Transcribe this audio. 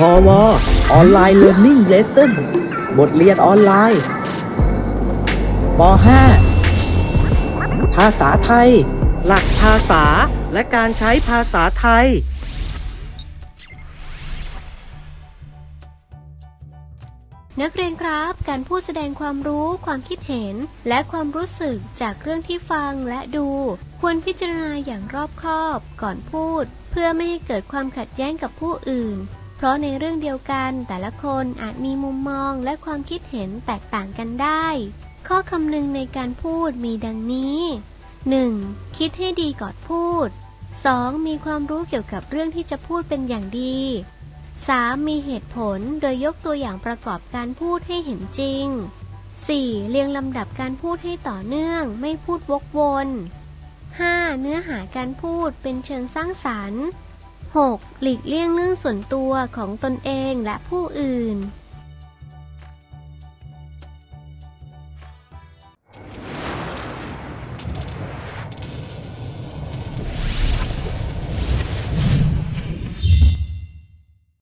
พอวออนไลน์เรียน i ิ g เลส s o n บทเรียนออนไลน์ป .5 ภาษาไทย หลักภาษาและการใช้ภาษาไทย นักเรียนครับการพูดแสดงความรู้ความคิดเห็น และความรู้สึกจากเรื่องที่ฟังและดู ควรพิจารณาอย่างรอบคอบก่อนพูด เพื่อไม่ให้เกิดความขัดแย้งกับผู้อื่น เพราะในเรื่องเดียวกันแต่ละคนอาจมีมุมมองและความคิดเห็นแตกต่างกันได้ ข้อคำนึงในการพูดมีดังนี้ 1. คิดให้ดีก่อนพูด 2. มีความรู้เกี่ยวกับเรื่องที่จะพูดเป็นอย่างดี 3. มีเหตุผลโดยยกตัวอย่างประกอบการพูดให้เห็นจริง 4. เรียงลำดับการพูดให้ต่อเนื่อง ไม่พูดวกวน 5. เนื้อหาการพูดเป็นเชิงสร้างสรรค์ 6. หลีกเลี่ยงเรื่องส่วนตัวของตนเองและผู้อื่น